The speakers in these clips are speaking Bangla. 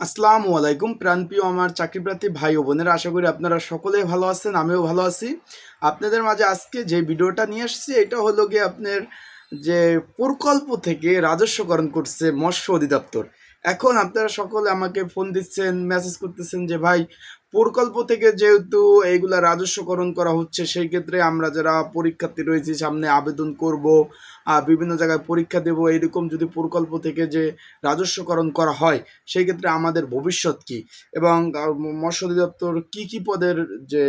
আসসালামু আলাইকুম, প্রাণপ্রিয় আমার চাকরিপ্রার্থী ভাই ও বোনেরা, আশা করি আপনারা সকলেই ভালো আছেন, আমিও ভালো আছি। আপনাদের মাঝে আজকে যে ভিডিওটা নিয়ে আসছি এটা হলো গিয়ে আপনার যে প্রকল্প থেকে রাজস্বকরণ করছে মৎস্য অধিদপ্তর। এখন আপনারা সকলে আমাকে ফোন দিচ্ছেন মেসেজ করতেছেন যে, ভাই প্রকল্প থেকে যেহেতু এইগুলা রাজস্বকরণ করা হচ্ছে, সেই ক্ষেত্রে আমরা যারা পরীক্ষার্থী রয়েছি, সামনে আবেদন করব বিভিন্ন জায়গায় পরীক্ষা দেব, এইরকম যদি প্রকল্প থেকে যে রাজস্বকরণ করা হয়, সেই ক্ষেত্রে আমাদের ভবিষ্যৎ কি? এবং মৎস্য অধিদপ্তর কী কী পদের যে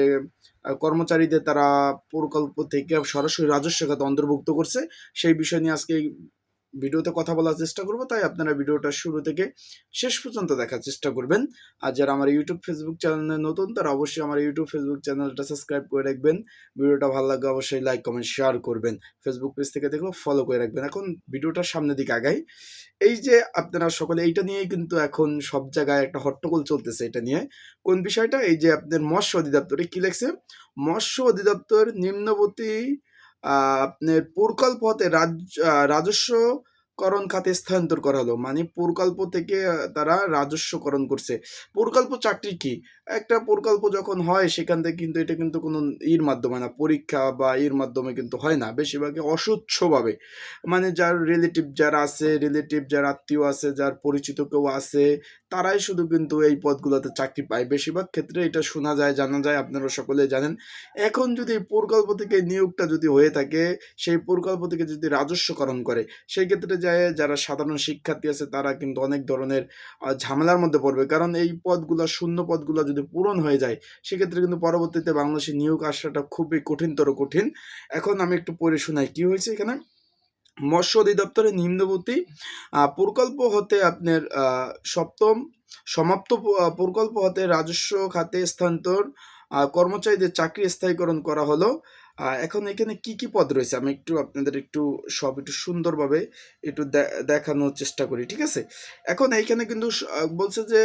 কর্মচারীদের তারা প্রকল্প থেকে সরাসরি রাজস্ব খাতে অন্তর্ভুক্ত করছে, সেই বিষয় নিয়ে আজকে ভিডিওতে কথা বলার চেষ্টা করব, তাই আপনারা ভিডিওটা শুরু থেকে শেষ পর্যন্ত দেখার চেষ্টা করবেন। আর যারা আমার ইউটিউব ফেসবুক চ্যানেলে নতুন, তারা অবশ্যই আমার ইউটিউব ফেসবুক চ্যানেলটা সাবস্ক্রাইব করে রাখবেন। ভিডিওটা ভালো লাগলে অবশ্যই লাইক কমেন্ট শেয়ার করবেন। ফেসবুক পেজ থেকে দেখলেও ফলো করে রাখবেন। এখন ভিডিওটার সামনের দিকে আগাই। এই যে আপনারা সকলে, এইটা নিয়েই কিন্তু এখন সব জায়গায় একটা হট্টগোল চলতেছে এটা নিয়ে। কোন বিষয়টা? এই যে আপনার মৎস্য অধিদপ্তরে কি লেখছে? মৎস্য অধিদপ্তর নিম্নবর্তী আপনার প্রকল্প হতে রাজ- রাজস্বকরণ খাতে স্থানান্তর করা হলো মানে প্রকল্প থেকে তারা রাজস্বকরণ করছে। প্রকল্প চাকরি কি? একটা প্রকল্প যখন হয়, সেখান থেকে কিন্তু এটা কিন্তু কোনো ইর মাধ্যমে না। পরীক্ষা বা ইর মাধ্যমে কিন্তু হয় না। বেশিরভাগই অসুচ্ছভাবে মানে যার রিলেটিভ যারা আছে রিলেটিভ যার আত্মীয় আছে, যার পরিচিত কেউ আছে, তারাই শুধু কিন্তু এই পদগুলোতে চাকরি পায়। বেশিরভাগ ক্ষেত্রে এটা শোনা যায়, জানা যায়, আপনারা সকলে জানেন। এখন যদি প্রকল্প থেকে নিয়োগটা যদি হয়ে থাকে, সেই প্রকল্প থেকে যদি রাজস্বকরণ করে, সেই ক্ষেত্রে যায় যারা সাধারণ শিক্ষার্থী আছে, তারা কিন্তু অনেক ধরনের ঝামেলার মধ্যে পড়বে। কারণ এই পদগুলো, শূন্য পদগুলো যদি পূরণ হয়ে যায়, সেক্ষেত্রে কিন্তু পরবর্তীতে বাংলাদেশে নিয়োগ আসাটা খুবই কঠিনতর কঠিন। এখন আমি একটু পড়ে শোনাই, কি হয়েছে এখানে? মৎস্য অধিদপ্তরের নিম্নবর্তী প্রকল্প হতে আপনার সপ্তম, সমাপ্ত প্রকল্প হতে রাজস্ব খাতে স্থানান্তর কর্মচারীদের চাকরি স্থায়ীকরণ করা হলো। এখন এখানে কি কি পদ রয়েছে? আমি একটু আপনাদের একটু সব একটু সুন্দরভাবে একটু দেখানোর চেষ্টা করি, ঠিক আছে? এখন এইখানে কিন্তু বলছে যে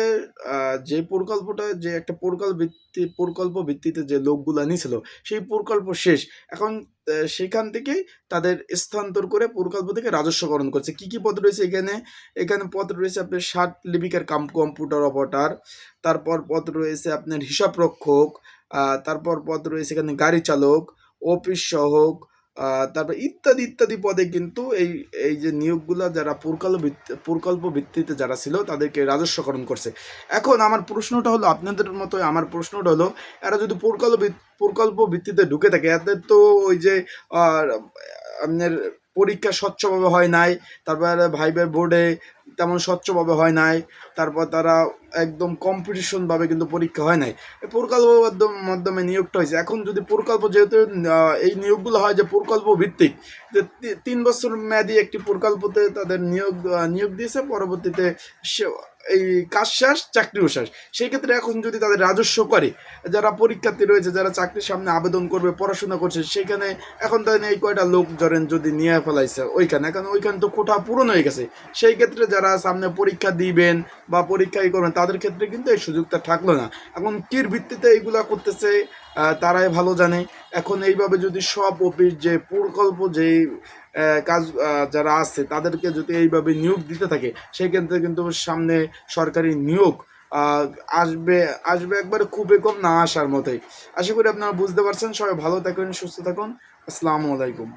যে প্রকল্পটা, যে একটা প্রকল্প ভিত্তি প্রকল্প ভিত্তিতে যে লোকগুলা নিয়েছিল সেই প্রকল্প শেষ। এখন সেখান থেকেই তাদের স্থানান্তর করে প্রকল্প থেকে রাজস্বকরণ করছে। কি কি পদ রয়েছে এখানে? এখানে পদ রয়েছে আপনার ষাট লিপিকার কাম, কম্পিউটার অপারেটর, তারপর পদ রয়েছে আপনার হিসাবরক্ষক তারপর পদ রয়েছে এখানে গাড়ি চালক অফিস সহক তারপর ইত্যাদি ইত্যাদি পদে কিন্তু এই এই যে নিয়োগগুলো যারা প্রকল্প প্রকল্প ভিত্তিতে যারা ছিল তাদেরকে রাজস্বকরণ করছে। এখন আমার প্রশ্নটা হলো আপনাদের মতো আমার প্রশ্নটা হলো, এরা যদি প্রকল্প প্রকল্প ভিত্তিতে ঢুকে থাকে এদের তো ওই যে আপনার পরীক্ষা স্বচ্ছভাবে হয় নাই, তারপরে ভাইবের বোর্ডে তেমন স্বচ্ছভাবে হয় নাই, তারপর তারা একদম কম্পিটিশনভাবে কিন্তু পরীক্ষা হয় নাই। প্রকল্প মাধ্যম- নিয়োগটা হয়েছে। এখন যদি প্রকল্প যেহেতু এই নিয়োগগুলো হয় যে প্রকল্প ভিত্তিক, যে তিন বছর মেয়াদি একটি প্রকল্পতে তাদের নিয়োগ নিয়োগ দিয়েছে, পরবর্তীতে সে- এই কাজ শেষ, চাকরিও শেষ। সেই ক্ষেত্রে এখন যদি তাদের রাজস্ব করে, যারা পরীক্ষার্থী রয়েছে, যারা চাকরির সামনে আবেদন করবে, পড়াশোনা করছে, সেখানে এখন তাদের এই কয়টা লোক ধরেন যদি নিয়ে ফেলাইছে ওইখানে, এখন ওইখানে তো কোঠা পূরণ হয়ে গেছে। সেই ক্ষেত্রে যারা সামনে পরীক্ষা দিবেন বা পরীক্ষাই করবেন তাদের ক্ষেত্রে কিন্তু এই সুযোগটা থাকল না। এখন কির ভিত্তিতে এইগুলা করতেছে তারাই ভালো জানে। এখন এইভাবে যদি সব অফিস যে প্রকল্প যে কাজ যারা আছে, তাদেরকে যদি এইভাবে নিয়োগ দিতে থাকে সেই ক্ষেত্রে কিন্তু সামনে সরকারি নিয়োগ আসবে আসবে একবারে খুবই কম না আসার মতোই। আশা করি আপনারা বুঝতে পারছেন। সবাই ভালো থাকুন, সুস্থ থাকুন। আসসালামু আলাইকুম।